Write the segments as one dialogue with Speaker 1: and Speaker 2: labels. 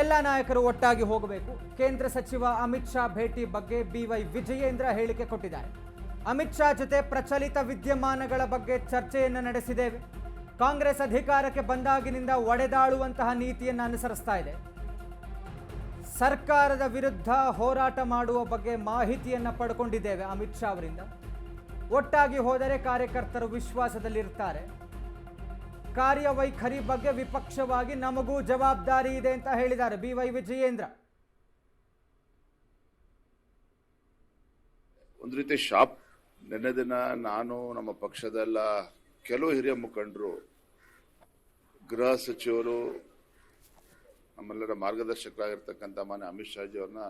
Speaker 1: ಎಲ್ಲ ನಾಯಕರು ಒಟ್ಟಾಗಿ ಹೋಗಬೇಕು. ಕೇಂದ್ರ ಸಚಿವ ಅಮಿತ್ ಶಾ ಭೇಟಿ ಬಗ್ಗೆ ಬಿವೈ ವಿಜಯೇಂದ್ರ ಹೇಳಿಕೆ ಕೊಟ್ಟಿದ್ದಾರೆ. ಅಮಿತ್ ಶಾ ಜೊತೆ ಪ್ರಚಲಿತ ವಿದ್ಯಮಾನಗಳ ಬಗ್ಗೆ ಚರ್ಚೆಯನ್ನು ನಡೆಸಿದ್ದೇವೆ. ಕಾಂಗ್ರೆಸ್ ಅಧಿಕಾರಕ್ಕೆ ಬಂದಾಗಿನಿಂದ ಒಡೆದಾಳುವಂತಹ ನೀತಿಯನ್ನು ಅನುಸರಿಸ್ತಾ ಇದೆ. ಸರ್ಕಾರದ ವಿರುದ್ಧ ಹೋರಾಟ ಮಾಡುವ ಬಗ್ಗೆ ಮಾಹಿತಿಯನ್ನು ಪಡ್ಕೊಂಡಿದ್ದೇವೆ ಅಮಿತ್ ಶಾ ಅವರಿಂದ. ಒಟ್ಟಾಗಿ ಹೋದರೆ ಕಾರ್ಯಕರ್ತರು ವಿಶ್ವಾಸದಲ್ಲಿರ್ತಾರೆ. ಕಾರ್ಯವೈಖರಿ ಬಗ್ಗೆ ವಿಪಕ್ಷವಾಗಿ ನಮಗೂ ಜವಾಬ್ದಾರಿ ಇದೆ ಅಂತ ಹೇಳಿದ್ದಾರೆ ಬಿ ವೈ ವಿಜಯೇಂದ್ರ.
Speaker 2: ಒಂದು ರೀತಿ ಶಾಪ್ ನಿನ್ನೆ ದಿನ ನಾನು ನಮ್ಮ ಪಕ್ಷದೆಲ್ಲ ಕೆಲವು ಹಿರಿಯ ಮುಖಂಡರು, ಗೃಹ ಸಚಿವರು, ನಮ್ಮೆಲ್ಲರ ಮಾರ್ಗದರ್ಶಕರಾಗಿರ್ತಕ್ಕಂಥ ಮಾನ್ಯ ಅಮಿತ್ ಶಾಜಿ ಜಿಯವ್ರನ್ನ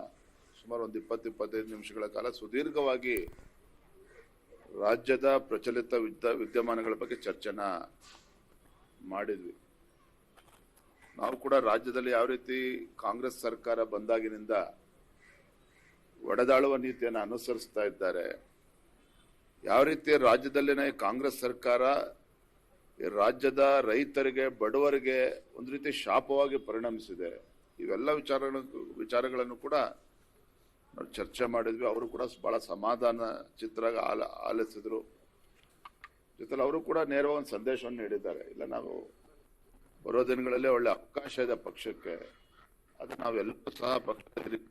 Speaker 2: ಸುಮಾರು ಒಂದು ಇಪ್ಪತ್ತು, ಇಪ್ಪತ್ತೈದು ನಿಮಿಷಗಳ ಕಾಲ ಸುದೀರ್ಘವಾಗಿ ರಾಜ್ಯದ ಪ್ರಚಲಿತ ವಿದ್ಯ ವಿದ್ಯಮಾನಗಳ ಬಗ್ಗೆ ಚರ್ಚೆನ ಮಾಡಿದ್ವಿ. ನಾವು ಕೂಡ ರಾಜ್ಯದಲ್ಲಿ ಯಾವ ರೀತಿ ಕಾಂಗ್ರೆಸ್ ಸರ್ಕಾರ ಬಂದಾಗಿನಿಂದ ಒಡೆದಾಳುವ ನೀತಿಯನ್ನು ಅನುಸರಿಸ್ತಾ ಇದ್ದಾರೆ, ಯಾವ ರೀತಿ ರಾಜ್ಯದಲ್ಲಿನ ಕಾಂಗ್ರೆಸ್ ಸರ್ಕಾರ ರಾಜ್ಯದ ರೈತರಿಗೆ, ಬಡವರಿಗೆ ಒಂದು ರೀತಿ ಶಾಪವಾಗಿ ಪರಿಣಮಿಸಿದೆ, ಇವೆಲ್ಲ ವಿಚಾರಗಳ, ವಿಚಾರಗಳನ್ನು ಕೂಡ ನಾವು ಚರ್ಚೆ ಮಾಡಿದ್ವಿ. ಅವರು ಕೂಡ ಬಹಳ ಸಮಾಧಾನ ಚಿತ್ರ ಆಲ, ಆಲಿಸಿದ್ರು. ಜೊತೆಲಿ ಅವರು ಕೂಡ ನೇರವಾಗಿ ಒಂದು ಸಂದೇಶವನ್ನು ನೀಡಿದ್ದಾರೆ. ಇಲ್ಲ, ನಾವು ಬರೋ ದಿನಗಳಲ್ಲಿ ಒಳ್ಳೆ ಅವಕಾಶ ಇದೆ ಪಕ್ಷಕ್ಕೆ. ಅದು ನಾವೆಲ್ಲರೂ ಸಹ ಪಕ್ಷದ ಹಿರಿಯ